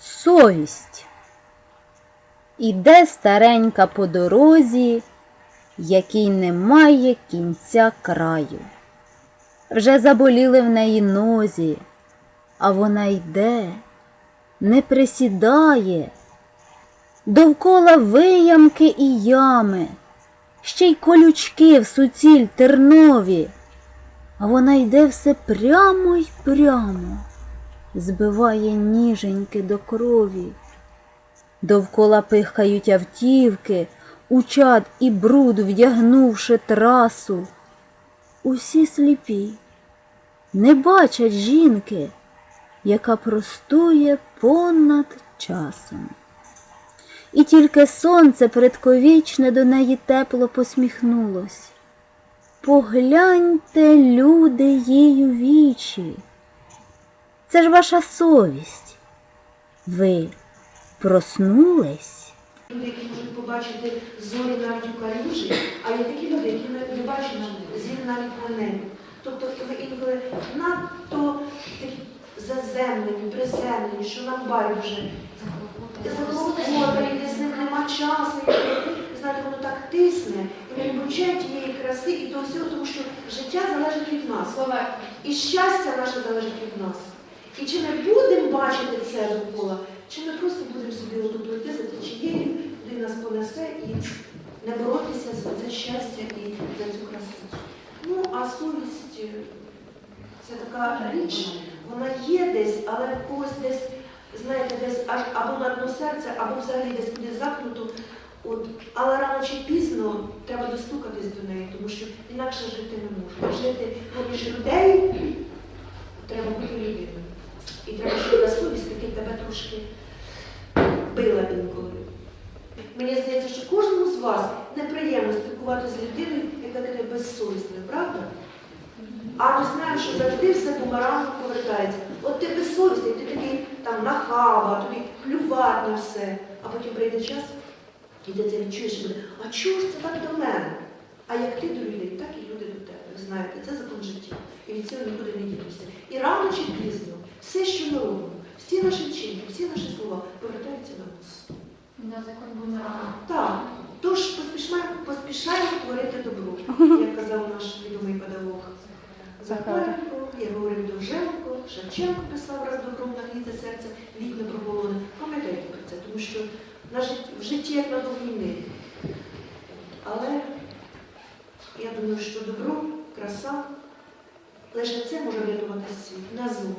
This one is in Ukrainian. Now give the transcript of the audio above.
совість. Іде старенька по дорозі, якій немає кінця краю. Вже заболіли в неї нозі, а вона йде, не присідає. Довкола виямки і ями, ще й колючки в суціль тернові, а вона йде все прямо й прямо збиває ніженьки до крові. Довкола пихають автівки, у чад і бруд вдягнувши трасу. Усі сліпі, не бачать жінки, яка простує понад часом. І тільки сонце предковічне до неї тепло посміхнулось. Погляньте, люди, їй у вічі. Це ж ваша совість. Ви проснулись? Люди, які можуть побачити зорі навіть у калюжі, а є такі люди, які не, не бачать зір навіть на небі. Тобто ми інколи надто такі заземлені, приземлені, що нам байдуже. Десь в них нема часу, знаєте, воно так тисне, і ми любочаємо тієї краси і того всього, тому що життя залежить від нас. І щастя наше залежить від нас. І чи ми будемо бачити це довкола, чи ми просто будемо собі отут плити за течією, куди нас понесе і не боротися за це щастя і за цю красу. Ну, а совість е, це така річ, вона є десь, але в когось десь, знаєте, десь або на дно серця, або взагалі десь кудись запнуто. От, але рано чи пізно треба достукатись до неї, тому що інакше жити не можна. Жити поміж людей треба бути людиною. І треба, щоб та совість таки тебе трошки била інколи. Мені здається, що кожному з вас неприємно спілкуватися з людиною, яка така безсовісна, правда? А ми знаємо, що завжди все бумерангом повертається. От ти безсовісний, ти такий там нахаба, тобі плювати на все. А потім прийде час, і ти це відчуєш і буде, а чого ж це так до мене? А як ти до людей, так і люди до тебе. Ви знаєте, це закон життя. І від цього нікуди не дінешся. І рано чи пізно, все, що ми робимо, всі наші вчинки, всі наші слова повертаються до нас. На закон бумеранга. Так, тож поспішаємо, поспішаємо творити добро, як казав наш відомий педагог. Захаренко, Єгорів Довженко, Шевченко писав раз добром нагріти серце, вікна проголоне. Пам'ятайте про це, тому що на жит- в житті як на війни. Але я думаю, що добро, краса, Лише це може врятувати світ на назовні.